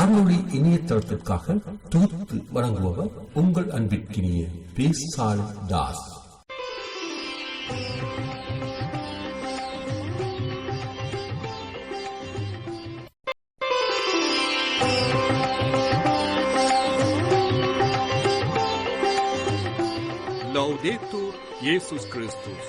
அருளொளி இணையதளத்திற்காக தொகுத்து வழங்குபவர் உங்கள் அன்பிற்கினிய பேசால் தாஸ் லௌதேத்தூர் இயேசுஸ் கிறிஸ்துஸ்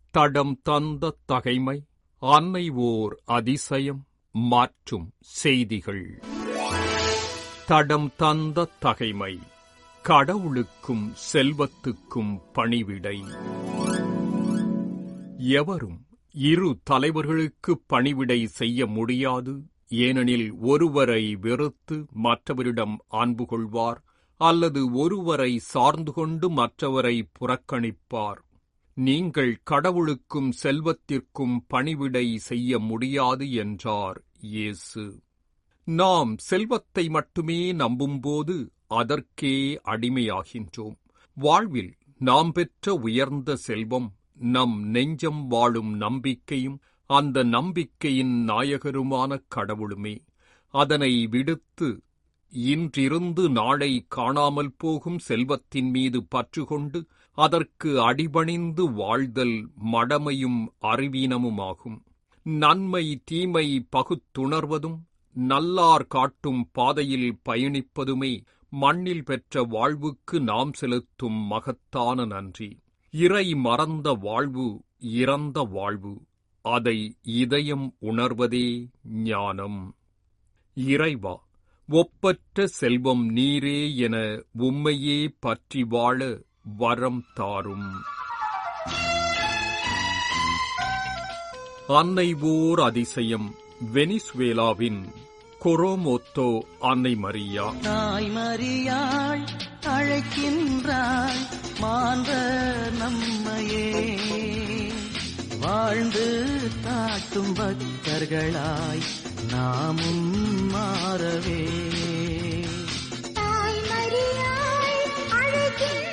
தடம் தந்த தகைமை அன்னை ஓர் அதிசயம் மற்றும் செய்திகள். தடம் தந்த தகைமை கடவுளுக்கும் செல்வத்துக்கும் பணிவிடை. எவரும் இரு தலைவர்களுக்கு பணிவிடை செய்ய முடியாது ஏனெனில் ஒருவரை வெறுத்து மற்றவரிடம் அன்பு கொள்வார் அல்லது ஒருவரை சார்ந்து கொண்டு மற்றவரை புறக்கணிப்பார். நீங்கள் கடவுளுக்கும் செல்வத்திற்கும் பணிவிடை செய்ய முடியாது என்றார் இயேசு. நாம் செல்வத்தை மட்டுமே நம்பும்போது அதற்கே அடிமையாகின்றோம். வாழ்வில் நாம் பெற்ற உயர்ந்த செல்வம் நம் நெஞ்சம் வாழும் நம்பிக்கையும் அந்த நம்பிக்கையின் நாயகருமான கடவுளுமே. அதனை விடுத்து இன்றிருந்து நாளை காணாமல் போகும் செல்வத்தின் மீது பற்று கொண்டு அதற்கு அடிபணிந்து வாழ்தல் மடமையும் அறிவீனமுமாகும். நன்மை தீமை பகுத்துணர்வதும் நல்லார் காட்டும் பாதையில் பயணிப்பதுமே மண்ணில் பெற்ற வாழ்வுக்கு நாம் செலுத்தும் மகத்தான நன்றி. இறை மறந்த வாழ்வு இறந்த வாழ்வு அதை இதயம் உணர்வதே ஞானம். இறைவா ஒப்பற்ற செல்வம் நீரே என உம்மையே பற்றி வாழ வரம் தாரும். அன்னை ஓர் அதிசயம் வெனிசுவேலாவின் கொரோமோத்தோ அன்னை மரியா. தாய் மரியாள் அழைக்கின்றாள் மாண்ட நம்மையே. வாழ்ந்து காட்டும் பக்தர்களாய் நாமும் மாறவே. தாய் மரியாள் அழைக்கின்றாள்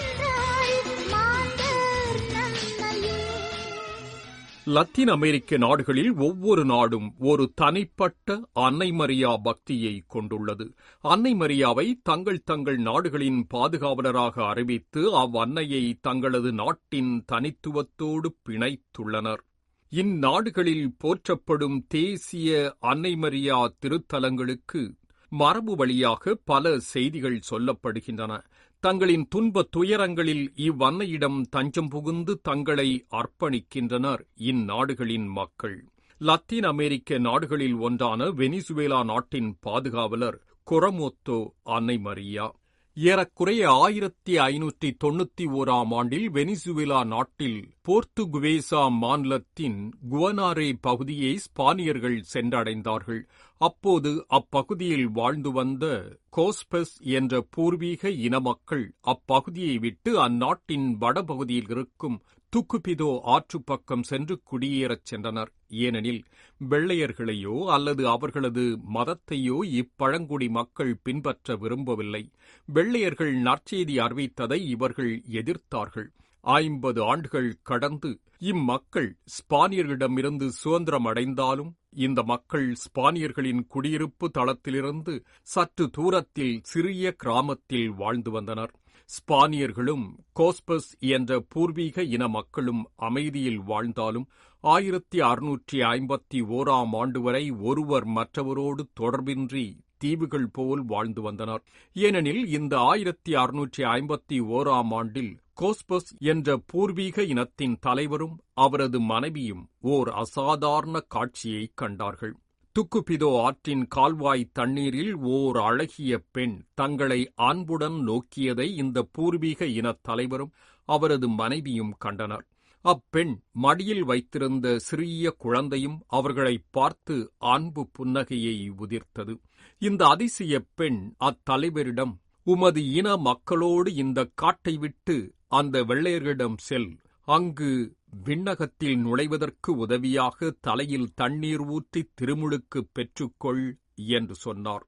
லத்தீன் அமெரிக்க நாடுகளில் ஒவ்வொரு நாடும் ஒரு தனிப்பட்ட அன்னை மரியா பக்தியை கொண்டுள்ளது. அன்னை மரியாவை தங்கள் தங்கள் நாடுகளின் பாதுகாவலராக அறிவித்து அவ்வன்னையை தங்களது நாட்டின் தனித்துவத்தோடு பிணைத்துள்ளனர். இந்நாடுகளில் போற்றப்படும் தேசிய அன்னை மரியா திருத்தலங்களுக்கு மரபு வழியாக பல செய்திகள் சொல்லப்படுகின்றன. தங்களின் துன்பத் துயரங்களில் இவ்வன்னையிடம் தஞ்சம் புகுந்து தங்களை அர்ப்பணிக்கின்றனர் இந்நாடுகளின் மக்கள். லத்தீன் அமெரிக்க நாடுகளில் ஒன்றான வெனிசுவேலா நாட்டின் பாதுகாவலர் கொரமோத்தோ அன்னை மரியா ஏறக்குறைய ஆயிரத்தி ஐநூற்றி தொண்ணூத்தி ஓராம் ஆண்டில் வெனிசுவேலா நாட்டில் போர்த்துகுவேசா மாநிலத்தின் குவனாரே பகுதியை ஸ்பானியர்கள் சென்றடைந்தார்கள். அப்போது அப்பகுதியில் வாழ்ந்து வந்த கோஸ்பஸ் என்ற பூர்வீக இன மக்கள் அப்பகுதியை விட்டு அந்நாட்டின் வடபகுதியில் இருக்கும் துக்குபிதோ ஆற்றுப்பக்கம் சென்று குடியேறச் சென்றனர். ஏனெனில் வெள்ளையர்களையோ அல்லது அவர்களது மதத்தையோ இப்பழங்குடி மக்கள் பின்பற்ற விரும்பவில்லை. வெள்ளையர்கள் நற்செய்தி அறிவித்ததை இவர்கள் எதிர்த்தார்கள். ஐம்பது ஆண்டுகள் கடந்து இம்மக்கள் ஸ்பானியர்களிடமிருந்து சுதந்திரமடைந்தாலும் இந்த மக்கள் ஸ்பானியர்களின் குடியிருப்பு தளத்திலிருந்து சற்று தூரத்தில் சிறிய கிராமத்தில் வாழ்ந்து வந்தனர். ஸ்பானியர்களும் கோஸ்பஸ் என்ற பூர்வீக இன மக்களும் அமைதியில் வாழ்ந்தாலும் ஆயிரத்தி அறுநூற்றி ஐம்பத்தி ஓராம் ஆண்டு வரை ஒருவர் மற்றவரோடு தொடர்பின்றி தீவுகள் போல் வாழ்ந்து வந்தனர். ஏனெனில் இந்த ஆயிரத்தி அறுநூற்றி ஐம்பத்தி ஓராம் ஆண்டில் கோஸ்பஸ் என்ற பூர்வீக இனத்தின் தலைவரும் அவரது மனைவியும் ஓர் அசாதாரண காட்சியை கண்டார்கள். துக்குபிதோ ஆற்றின் கால்வாய் தண்ணீரில் ஓர் அழகிய பெண் தங்களை அன்புடன் நோக்கியதை இந்த பூர்வீக இனத் தலைவரும் அவரது மனைவியும் கண்டனர். அப்பெண் மடியில் வைத்திருந்த சிறிய குழந்தையும் அவர்களை பார்த்து அன்பு புன்னகையை உதிர்த்தது. இந்த அதிசய பெண் அத்தலைவரிடம் உமது இன மக்களோடு இந்த காட்டை விட்டு அந்த வெள்ளையர்களிடம் செல். அங்கு விண்ணகத்தில் நுழைவதற்கு உதவியாக தலையில் தண்ணீர் ஊற்றி திருமுழுக்கு பெற்றுக்கொள் என்று சொன்னார்.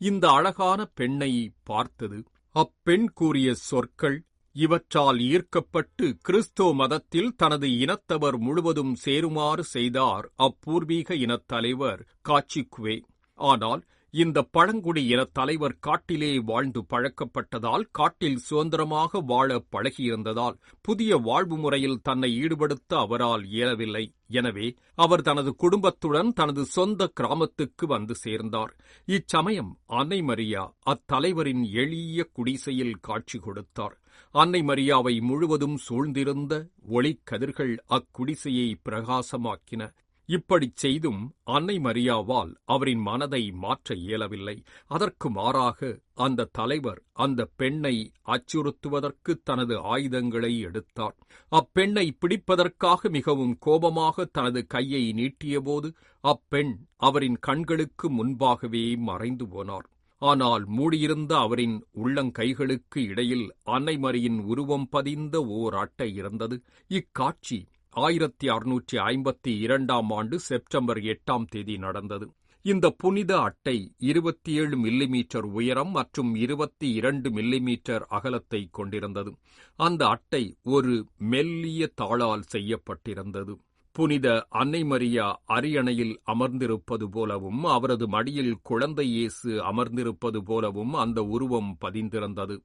இந்த அழகான பெண்ணை பார்த்தது. அப்பெண் கூறிய சொற்கள் இவற்றால் ஈர்க்கப்பட்டு கிறிஸ்தோ மதத்தில் தனது இனத்தவர் முழுவதும் சேருமாறு செய்தார் அப்பூர்வீக இனத் தலைவர் காச்சிக்குவே ஆனால் இந்த பழங்குடி தலைவர் காட்டிலே வாழ்ந்து பழக்கப்பட்டதால் காட்டில் சுதந்திரமாக வாழ பழகியிருந்ததால் புதிய வாழ்வு முறையில் தன்னை ஈடுபடுத்த அவரால் இயலவில்லை. எனவே அவர் தனது குடும்பத்துடன் தனது சொந்த கிராமத்துக்கு வந்து சேர்ந்தார். இச்சமயம் அன்னை மரியா அத்தலைவரின் எளிய குடிசையில் காட்சி கொடுத்தார். அன்னை மரியாவை முழுவதும் சூழ்ந்திருந்த ஒளிக்கதிர்கள் அக்குடிசையை பிரகாசமாக்கின. இப்படிச் செய்தும் அன்னை மரியாவால் அவரின் மனதை மாற்ற இயலவில்லை. அதற்கு மாறாக அந்த தலைவர் அந்த பெண்ணை அச்சுறுத்துவதற்கு தனது ஆயுதங்களை எடுத்தார். அப்பெண்ணை பிடிப்பதற்காக மிகவும் கோபமாக தனது கையை நீட்டியபோது அப்பெண் அவரின் கண்களுக்கு முன்பாகவே மறைந்து போனார். ஆனால் மூடியிருந்த அவரின் உள்ளங்கைகளுக்கு இடையில் அன்னை மரியின் உருவம் பதிந்த ஓர் அட்டை இருந்தது. இக்காட்சி ஆயிரத்தி அறுநூற்றி ஐம்பத்தி இரண்டாம் ஆண்டு செப்டம்பர் எட்டாம் தேதி நடந்தது. இந்த புனித அட்டை இருபத்தி ஏழு மில்லிமீட்டர் உயரம் மற்றும் இருபத்தி இரண்டு மில்லிமீட்டர் அகலத்தை கொண்டிருந்தது. அந்த அட்டை ஒரு மெல்லிய தாளால் செய்யப்பட்டிருந்தது. புனித அன்னை மரியா அரியணையில் அமர்ந்திருப்பது போலவும் அவரது மடியில் குழந்தை இயேசு அமர்ந்திருப்பது போலவும் அந்த உருவம் பதிந்திருந்தது.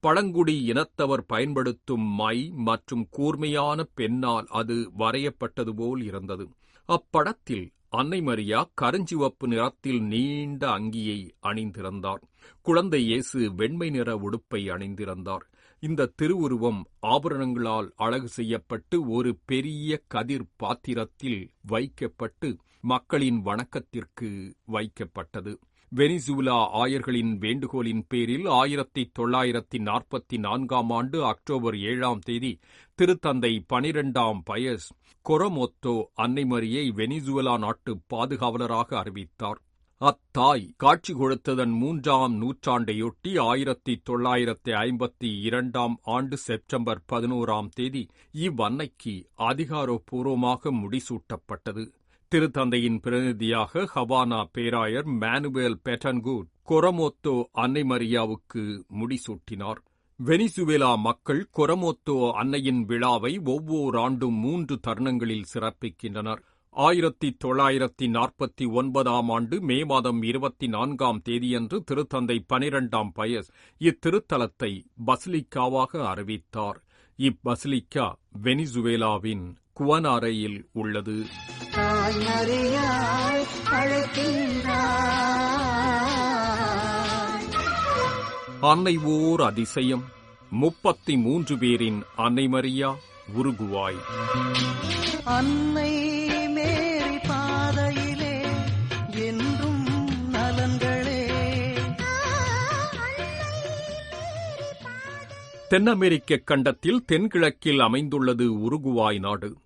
பழங்குடி இனத்தவர் பயன்படுத்தும் மை மற்றும் கூர்மையான பெண்ணால் அது வரையப்பட்டது போல் இருந்தது. அப்படத்தில் அன்னை மரியா கருஞ்சிவப்பு நிறத்தில் நீண்ட அங்கியை அணிந்திருந்தார். குழந்தை இயேசு வெண்மை நிற உடுப்பை அணிந்திருந்தார். இந்த திருவுருவம் ஆபரணங்களால் அழகு செய்யப்பட்டு ஒரு பெரிய கதிர் பாத்திரத்தில் வைக்கப்பட்டு மக்களின் வணக்கத்திற்கு வைக்கப்பட்டது. வெனிசூலா ஆயர்களின் வேண்டுகோளின் பேரில் ஆயிரத்தி தொள்ளாயிரத்தி நாற்பத்தி நான்காம் ஆண்டு அக்டோபர் ஏழாம் தேதி திருத்தந்தை பனிரெண்டாம் பயஸ் கொரமொத்தோ அன்னைமரியை வெனிசுவலா நாட்டு பாதுகாவலராக அறிவித்தார். அத்தாய் காட்சி கொடுத்ததன் மூன்றாம் நூற்றாண்டையொட்டி ஆயிரத்தி தொள்ளாயிரத்தி ஐம்பத்தி இரண்டாம் ஆண்டு செப்டம்பர் பதினோராம் தேதி இவ்வன்னைக்கு அதிகாரப்பூர்வமாக முடிசூட்டப்பட்டது. திருத்தந்தையின் பிரதிநிதியாக ஹவானா பேராயர் மேனுவேல் பெட்டன்கூட் கொரமோத்தோ அன்னை மரியாவுக்கு முடிசூட்டினார். வெனிசுவேலா மக்கள் கொரமோத்தோ அன்னையின் விழாவை ஒவ்வொரு ஆண்டும் மூன்று தருணங்களில் சிறப்பிக்கின்றனர். ஆயிரத்தி தொள்ளாயிரத்தி நாற்பத்தி ஒன்பதாம் ஆண்டு மே மாதம் இருபத்தி நான்காம் தேதியன்று திருத்தந்தை பனிரெண்டாம் பயஸ் இத்திருத்தலத்தை பசிலிக்காவாக அறிவித்தார். இப்பசிலிக்கா வெனிசுவேலாவின் குவனாரையில் உள்ளது. அன்னை ஓர் அதிசயம். முப்பத்தி மூன்று பேரின் அன்னை மரியா உருகுவாய். அன்னை மேரி பாதையிலே என்றும் நலன்களே. தென் அமெரிக்க கண்டத்தில் தென்கிழக்கில் அமைந்துள்ளது உருகுவாய் நாடு.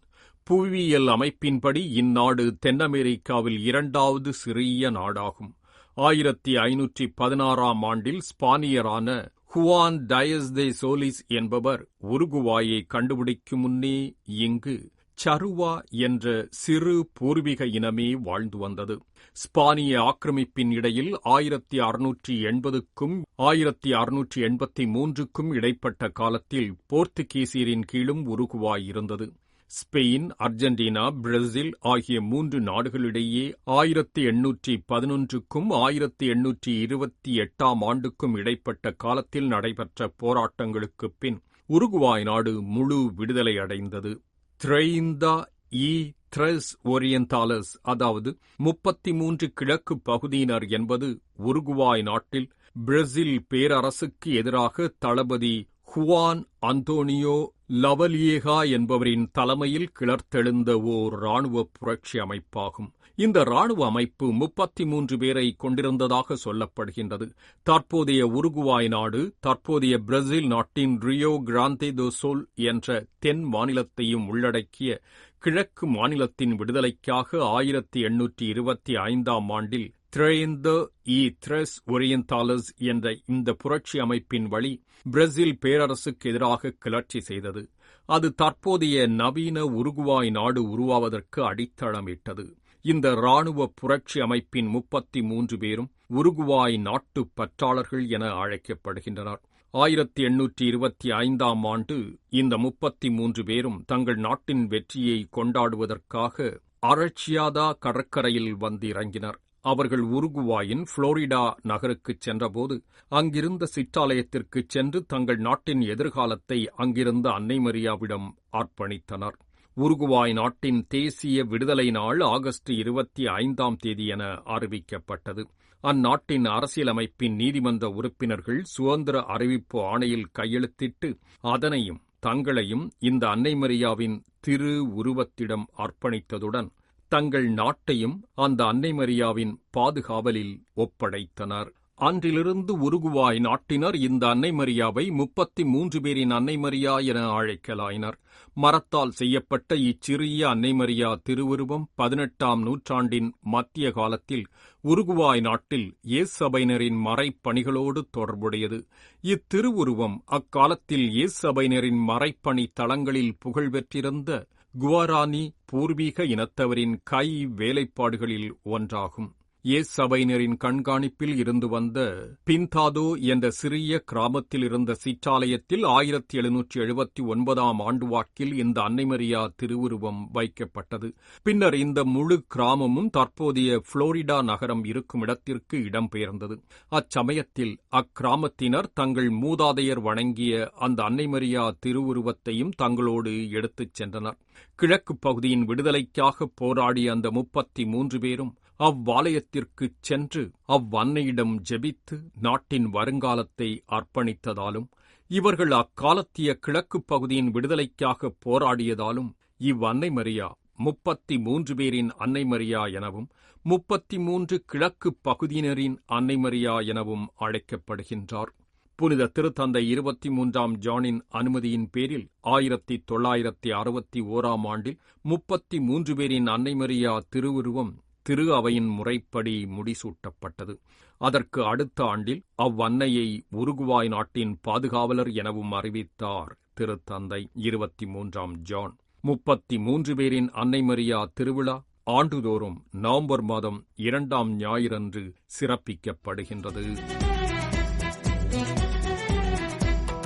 புவியியல் அமைப்பின்படி இந்நாடு தென்னமெரிக்காவில் இரண்டாவது சிறிய நாடாகும். ஆயிரத்தி ஐநூற்றி பதினாறாம் ஆண்டில் ஸ்பானியரான ஹுவான் டயஸ் தே சோலிஸ் என்பவர் உருகுவாயை கண்டுபிடிக்கும் முன்னே இங்கு சருவா என்ற சிறு பூர்வீக இனமே வாழ்ந்து வந்தது. ஸ்பானிய ஆக்கிரமிப்பின் இடையில் ஆயிரத்தி அறுநூற்றி எண்பதுக்கும் ஆயிரத்தி அறுநூற்றி எண்பத்தி மூன்றுக்கும் இடைப்பட்ட காலத்தில் போர்த்துகீசியரின் கீழும் உருகுவாய் இருந்தது. ஸ்பெயின் அர்ஜென்டினா பிரேசில் ஆகிய மூன்று நாடுகளிடையே ஆயிரத்தி எண்ணூற்றி பதினொன்றுக்கும் ஆயிரத்தி எண்ணூற்றி இருபத்தி எட்டாம் ஆண்டுக்கும் இடைப்பட்ட காலத்தில் நடைபெற்ற போராட்டங்களுக்குப் பின் உருகுவாய் நாடு முழு விடுதலை அடைந்தது. த்ரெயிந்தா இ த்ரெஸ் ஓரியந்தாலஸ் அதாவது முப்பத்தி மூன்று கிழக்கு பகுதியினர் என்பது உருகுவாய் நாட்டில் பிரேசில் பேரரசுக்கு எதிராக தளபதி ஹுவான் அந்தோனியோ லவலியேகா என்பவரின் தலைமையில் கிளர்த்தெழுந்த ஓர் இராணுவ புரட்சி அமைப்பாகும். இந்த இராணுவ அமைப்பு முப்பத்தி மூன்று பேரை கொண்டிருந்ததாக சொல்லப்படுகின்றது. தற்போதைய உருகுவாய் நாடு தற்போதைய பிரேசில் நாட்டின் ரியோ கிராந்தே தோ சோல் என்ற தென் மாநிலத்தையும் உள்ளடக்கிய கிழக்கு மாநிலத்தின் விடுதலைக்காக ஆயிரத்தி எண்ணூற்றி இருபத்தி ஐந்தாம் ஆண்டில் திரேந்த இ த்ரெஸ் ஒரியந்தாலஸ் என்ற இந்த புரட்சி அமைப்பின் வழி பிரேசில் பேரரசுக்கு எதிராக கிளர்ச்சி செய்தது. அது தற்போதைய நவீன உருகுவாய் நாடு உருவாவதற்கு அடித்தளமிட்டது. இந்த இராணுவ புரட்சி அமைப்பின் முப்பத்தி மூன்று பேரும் உருகுவாய் நாட்டு பற்றாளர்கள் என அழைக்கப்படுகின்றனர். ஆயிரத்தி எண்ணூற்றி இருபத்தி ஐந்தாம் ஆண்டு இந்த முப்பத்தி மூன்று பேரும் தங்கள் நாட்டின் வெற்றியை கொண்டாடுவதற்காக அரட்சியாதா கடற்கரையில் வந்து இறங்கினர் அவர்கள் உருகுவாயின் புளோரிடா நகருக்குச் சென்றபோது அங்கிருந்த சிற்றாலயத்திற்குச் சென்று தங்கள் நாட்டின் எதிர்காலத்தை அங்கிருந்த அன்னை மரியாவிடம் அர்ப்பணித்தனர். உருகுவாய் நாட்டின் தேசிய விடுதலை நாள் ஆகஸ்ட் இருபத்தி ஐந்தாம் தேதி என அறிவிக்கப்பட்டது. அந்நாட்டின் அரசியலமைப்பின் நீதிமன்ற உறுப்பினர்கள் சுதந்திர அறிவிப்பு ஆணையில் கையெழுத்திட்டு அதனையும் தங்களையும் இந்த அன்னை மரியாவின் திரு உருவத்திடம் அர்ப்பணித்ததுடன் தங்கள் நாட்டையும் அந்த அன்னை மரியாவின் பாதுகாவலில் ஒப்படைத்தனர். அன்றிலிருந்து உருகுவாய் நாட்டினர் இந்த அன்னை மரியாவை முப்பத்தி மூன்று பேரின் அன்னை மரியா என அழைக்கலாயினர். மரத்தால் செய்யப்பட்ட இச்சிறிய அன்னை மரியா திருவுருவம் பதினெட்டாம் நூற்றாண்டின் மத்திய காலத்தில் உருகுவாய் நாட்டில் இயேசபையினரின் மறைப்பணிகளோடு தொடர்புடையது. இத்திருவுருவம் அக்காலத்தில் இயேசபையினரின் மறைப்பணி தளங்களில் புகழ்பெற்றிருந்த குவாரானி பூர்வீக இனத்தவரின் கை வேலைப்பாடுகளில் ஒன்றாகும். ஏஸ் சபையினரின் கண்காணிப்பில் இருந்து வந்த பின்தாதோ என்ற சிறிய கிராமத்தில் இருந்த சிற்றாலயத்தில் ஆயிரத்தி எழுநூற்றி எழுபத்தி ஒன்பதாம் ஆண்டு வாக்கில் இந்த அன்னைமரியா திருவுருவம் வைக்கப்பட்டது. பின்னர் இந்த முழு கிராமமும் தற்போதைய புளோரிடா நகரம் இருக்கும் இடத்திற்கு இடம்பெயர்ந்தது. அச்சமயத்தில் அக்கிராமத்தினர் தங்கள் மூதாதையர் வணங்கிய அந்த அன்னைமரியா திருவுருவத்தையும் தங்களோடு எடுத்துச் சென்றனர். கிழக்கு பகுதியின் விடுதலைக்காக போராடிய அந்த முப்பத்தி மூன்று பேரும் அவ்வாலயத்திற்குச் சென்று அவ்வன்னையிடம் ஜெபித்து நாட்டின் வருங்காலத்தை அர்ப்பணித்ததாலும் இவர்கள் அக்காலத்திய கிழக்குப் பகுதியின் விடுதலைக்காக போராடியதாலும் இவ்வன்னை மரியா முப்பத்தி மூன்று பேரின் அன்னை மரியா எனவும் முப்பத்தி மூன்று கிழக்குப் பகுதியினரின் அன்னை மரியா எனவும் அழைக்கப்படுகின்றார். புனித திருத்தந்தை இருபத்தி மூன்றாம் ஜானின் அனுமதியின் பேரில் ஆயிரத்தி தொள்ளாயிரத்தி அறுபத்தி ஓராம் ஆண்டில் முப்பத்தி மூன்று பேரின் அன்னை மரியா திருவுருவம் திரு அவையின் முறைப்படி முடிசூட்டப்பட்டது. அதற்கு அடுத்த ஆண்டில் அவ்வன்னையை உருகுவாய் நாட்டின் பாதுகாவலர் எனவும் அறிவித்தார் திருத்தந்தை. இருபத்தி மூன்றாம் ஜான். முப்பத்தி மூன்று பேரின் அன்னை மரியா திருவிழா ஆண்டுதோறும் நவம்பர் மாதம் இரண்டாம் ஞாயிறன்று சிறப்பிக்கப்படுகின்றது.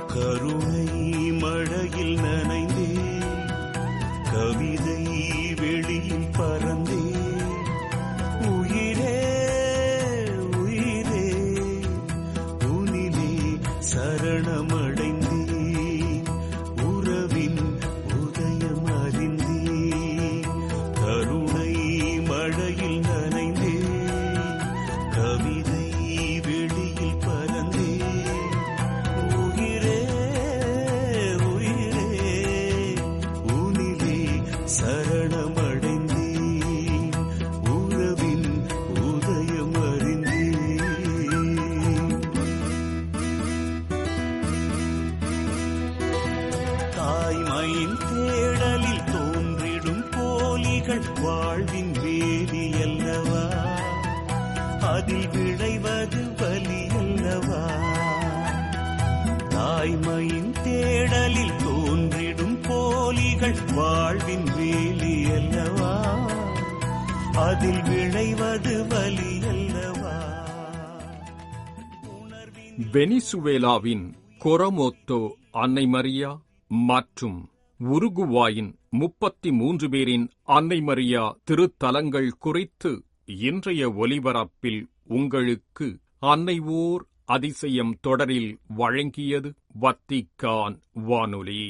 கருணை அதில் விளைவது வலி அல்லவா வெனிசுவேலாவின் கொரமோத்தோ அன்னை மரியா மற்றும் உருகுவாயின் முப்பத்தி மூன்று பேரின் அன்னை மரியா திருத்தலங்கள் குறித்து இன்றைய ஒலிபரப்பில் உங்களுக்கு அன்னை ஓர் அதிசயம் தொடரில் வழங்கியது வத்திக்கான் வானொலி.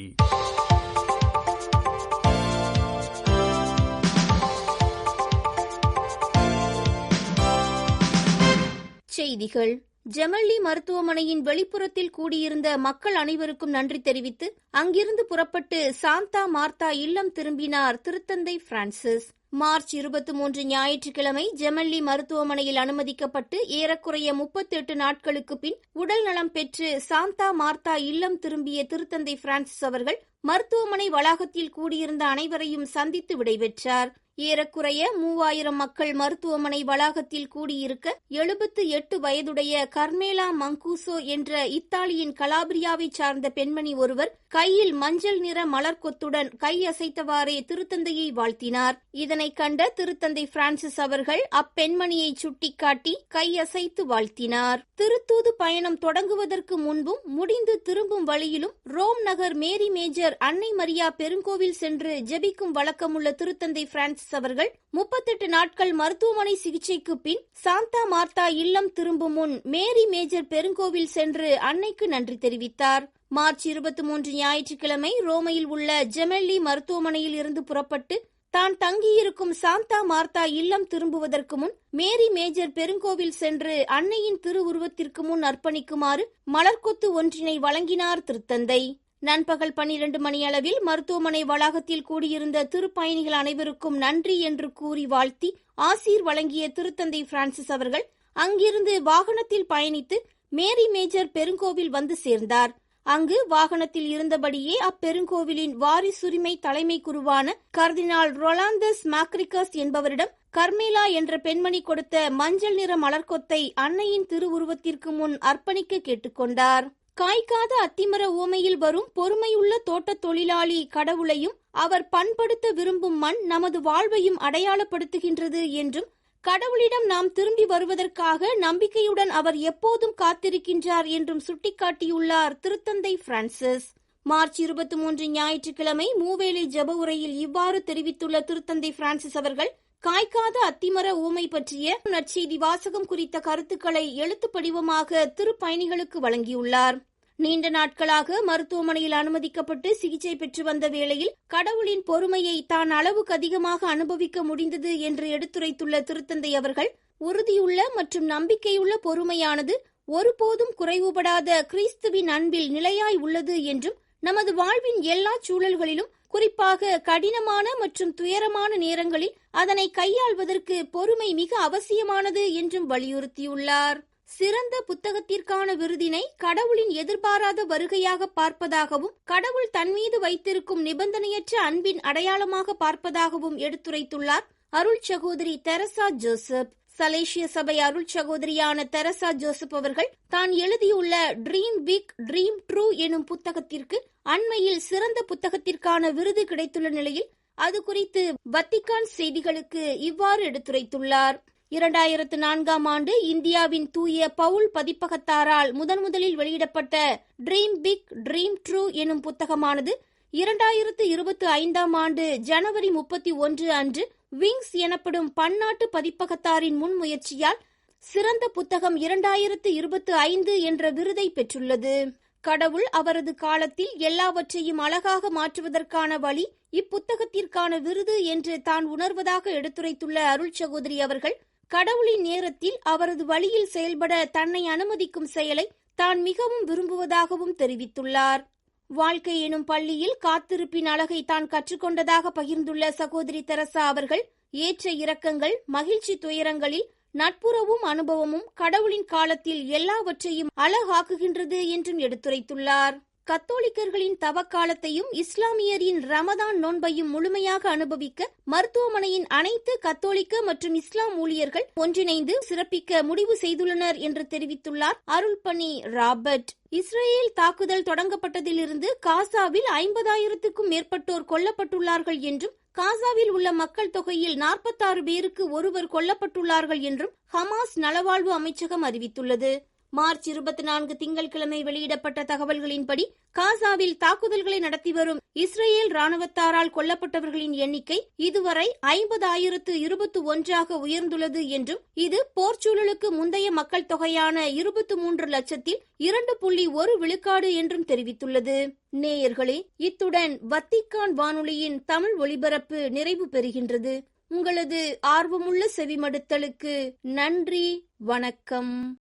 செய்திகள். ஜெமல்லி மருத்துவமனையின் வெளிப்புறத்தில் கூடியிருந்த மக்கள் அனைவருக்கும் நன்றி தெரிவித்து அங்கிருந்து புறப்பட்டு சாந்தா மார்த்தா இல்லம் திரும்பினார் திருத்தந்தை பிரான்சிஸ். மார்ச் இருபத்தி மூன்று ஞாயிற்றுக்கிழமை ஜெமல்லி மருத்துவமனையில் அனுமதிக்கப்பட்டு ஏறக்குறைய முப்பத்தி எட்டு நாட்களுக்கு பின் உடல் நலம் பெற்று சாந்தா மார்த்தா இல்லம் திரும்பிய திருத்தந்தை பிரான்சிஸ் அவர்கள் மருத்துவமனை வளாகத்தில் கூடியிருந்த அனைவரையும் சந்தித்து விடைபெற்றார். ஏறக்குறைய மூவாயிரம் மக்கள் மருத்துவமனை வளாகத்தில் கூடியிருக்க எழுபத்து எட்டு வயதுடைய கர்மேலா மங்கூசோ என்ற இத்தாலியின் கலாபிரியாவை சார்ந்த பெண்மணி ஒருவர் கையில் மஞ்சள் நிற மலர் கொத்துடன் கை அசைத்தவாறே திருத்தந்தையை வாழ்த்தினார். இதனை கண்ட திருத்தந்தை பிரான்சிஸ் அவர்கள் அப்பெண்மணியை சுட்டிக்காட்டி கை அசைத்து வாழ்த்தினார். திருத்தூது பயணம் தொடங்குவதற்கு முன்பும் முடிந்து திரும்பும் வழியிலும் ரோம் நகர் மேரி மேஜர் அன்னை மரியா பெருங்கோவில் சென்று ஜெபிக்கும் வழக்கமுள்ள திருத்தந்தை பிரான்சிஸ் அவர்கள் முப்பத்தெட்டு நாட்கள் மருத்துவமனை சிகிச்சைக்கு பின் சாந்தா மார்த்தா இல்லம் திரும்பும் முன் மேரி மேஜர் பெருங்கோவில் சென்று அன்னைக்கு நன்றி தெரிவித்தார். மார்ச் இருபத்தி மூன்று ஞாயிற்றுக்கிழமை ரோமையில் உள்ள ஜெமெல்லி மருத்துவமனையில் இருந்து புறப்பட்டு தான் தங்கியிருக்கும் சாந்தா மார்த்தா இல்லம் திரும்புவதற்கு முன் மேரி மேஜர் பெருங்கோவில் சென்று அன்னையின் திருவுருவத்திற்கு முன் அர்ப்பணிக்குமாறு மலர்கொத்து ஒன்றினை வழங்கினார் திருத்தந்தை. நண்பகல் பன்னிரண்டு மணியளவில் மருத்துவமனை வளாகத்தில் கூடியிருந்த திருப்பயணிகள் அனைவருக்கும் நன்றி என்று கூறி வாழ்த்தி ஆசீர் வழங்கிய திருத்தந்தை பிரான்சிஸ் அவர்கள் அங்கிருந்து வாகனத்தில் பயணித்து மேரி மேஜர் பெருங்கோவில் வந்து சேர்ந்தார். அங்கு வாகனத்தில் இருந்தபடியே அப்பெருங்கோவிலின் வாரிசுரிமை தலைமை குருவான கர்தினால் ரொலாந்தஸ் மாக்ரிகஸ் என்பவரிடம் கர்மேலா என்ற பெண்மணி கொடுத்த மஞ்சள் நிற மலர்கொத்தை அன்னையின் திருவுருவத்திற்கு முன் அர்ப்பணிக்க கேட்டுக்கொண்டார். காய்க்காத அத்திமர ஓமையில் வரும் பொறுமையுள்ள தோட்டத் தொழிலாளி கடவுளையும் அவர் பண்படுத்த விரும்பும் மண் நமது வாழ்வையும் அடையாளப்படுத்துகின்றது என்றும் கடவுளிடம் நாம் திரும்பி வருவதற்காக நம்பிக்கையுடன் அவர் எப்போதும் காத்திருக்கின்றார் என்றும் சுட்டிக்காட்டியுள்ளார் திருத்தந்தை பிரான்சிஸ். மார்ச் இருபத்தி மூன்று ஞாயிற்றுக்கிழமை மூவேளை ஜப உரையில் இவ்வாறு தெரிவித்துள்ள திருத்தந்தை பிரான்சிஸ் அவர்கள் காய்க்காத அத்திமர ஊமை பற்றிய நற்செய்தி வாசகம் குறித்த கருத்துக்களை எழுத்து படிவமாக திருப்பயணிகளுக்கு வழங்கியுள்ளார். நீண்ட நாட்களாக மருத்துவமனையில் அனுமதிக்கப்பட்டு சிகிச்சை பெற்று வந்த வேளையில் கடவுளின் பொறுமையை தான் அளவுக்கு அதிகமாக அனுபவிக்க முடிந்தது என்று எடுத்துரைத்துள்ள திருத்தந்தை அவர்கள் உறுதியுள்ள மற்றும் நம்பிக்கையுள்ள பொறுமையானது ஒருபோதும் குறைவுபடாத கிறிஸ்துவின் அன்பில் நிலையாய் உள்ளது என்றும் நமது வாழ்வின் எல்லா சூழல்களிலும் குறிப்பாக கடினமான மற்றும் துயரமான நேரங்களில் அதனை கையாள்வதற்கு பொறுமை மிக அவசியமானது என்றும் வலியுறுத்தியுள்ளார். சிறந்த புத்தகத்திற்கான விருதினை கடவுளின் எதிர்பாராத வருகையாக பார்ப்பதாகவும் கடவுள் தன்மீது வைத்திருக்கும் நிபந்தனையற்ற அன்பின் அடையாளமாக பார்ப்பதாகவும் எடுத்துரைத்துள்ளார் அருள் சகோதரி தெரசா ஜோசப். சலேசிய சபை அருள் சகோதரியான தெரசா ஜோசப் அவர்கள் தான் எழுதியுள்ள ட்ரீம் பிக் ட்ரீம் ட்ரூ எனும் புத்தகத்திற்கு அண்மையில் சிறந்த புத்தகத்திற்கான விருது கிடைத்துள்ள நிலையில் அது குறித்து வத்திக்கான் செய்திகளுக்கு இவ்வாறு எடுத்துரைத்துள்ளார். இரண்டாயிரத்து நான்காம் ஆண்டு இந்தியாவின் தூய பவுல் பதிப்பகத்தாரால் முதன் முதலில் வெளியிடப்பட்ட ட்ரீம் பிக் ட்ரீம் ட்ரூ எனும் புத்தகமானது இரண்டாயிரத்து இருபத்தி ஐந்தாம் ஆண்டு ஜனவரி முப்பத்தி ஒன்று அன்று விங்ஸ் எனப்படும் பன்னாட்டு பதிப்பகத்தாரின் முன்முயற்சியால் சிறந்த புத்தகம் இரண்டாயிரத்து இருபத்தி ஐந்து என்ற விருதை பெற்றுள்ளது. கடவுள் அவரது காலத்தில் எல்லாவற்றையும் அழகாக மாற்றுவதற்கான வழி இப்புத்தகத்திற்கான விருது என்று தான் உணர்வதாக எடுத்துரைத்துள்ள அருள் சகோதரி அவர்கள் கடவுளின் நேரத்தில் அவரது வழியில் செயல்பட தன்னை அனுமதிக்கும் செயலை தான் மிகவும் விரும்புவதாகவும் தெரிவித்துள்ளார். வாழ்க்கை எனும் பள்ளியில் காத்திருப்பின் அழகை தான் கற்றுக்கொண்டதாக பகிர்ந்துள்ள சகோதரி தெரசா அவர்கள் ஏற்ற இரக்கங்கள் மகிழ்ச்சி துயரங்களில் நட்புறவும் அனுபவமும் கடவுளின் காலத்தில் எல்லாவற்றையும் அழகாக்குகின்றது என்றும் எடுத்துரைத்துள்ளார். கத்தோலிக்கர்களின் தவக்காலத்தையும் இஸ்லாமியரின் ரமதான் நோன்பையும் முழுமையாக அனுபவிக்க மருத்துவமனையின் அனைத்து கத்தோலிக்க மற்றும் இஸ்லாம் ஊழியர்கள் ஒன்றிணைந்து சிறப்பிக்க முடிவு செய்துள்ளனர் என்று தெரிவித்துள்ளார் அருள்பணி ராபர்ட். இஸ்ரேல் தாக்குதல் தொடங்கப்பட்டதிலிருந்து காசாவில் ஐம்பதாயிரத்துக்கும் மேற்பட்டோர் கொல்லப்பட்டுள்ளார்கள் என்றும் காசாவில் உள்ள மக்கள் தொகையில் நாற்பத்தாறு பேருக்கு ஒருவர் கொல்லப்பட்டுள்ளார்கள் என்றும் ஹமாஸ் நலவாழ்வு அமைச்சகம் அறிவித்துள்ளது. மார்ச் இருபத்தி நான்கு திங்கட்கிழமை வெளியிடப்பட்ட தகவல்களின்படி காசாவில் தாக்குதல்களை நடத்தி வரும் இஸ்ரேல் ராணுவத்தாரால் கொல்லப்பட்டவர்களின் எண்ணிக்கை இதுவரை ஐம்பதாயிரத்து இருபத்தி ஒன்றாக உயர்ந்துள்ளது என்றும் இது போர்ச்சூழலுக்கு முந்தைய மக்கள் தொகையான இருபத்தி மூன்று லட்சத்தில் இரண்டு புள்ளி ஒரு விழுக்காடு என்றும் தெரிவித்துள்ளது. நேயர்களே இத்துடன் வத்திக்கான் வானொலியின் தமிழ் ஒலிபரப்பு நிறைவு பெறுகின்றது. உங்களது ஆர்வமுள்ள செவிமடுத்தலுக்கு நன்றி வணக்கம்.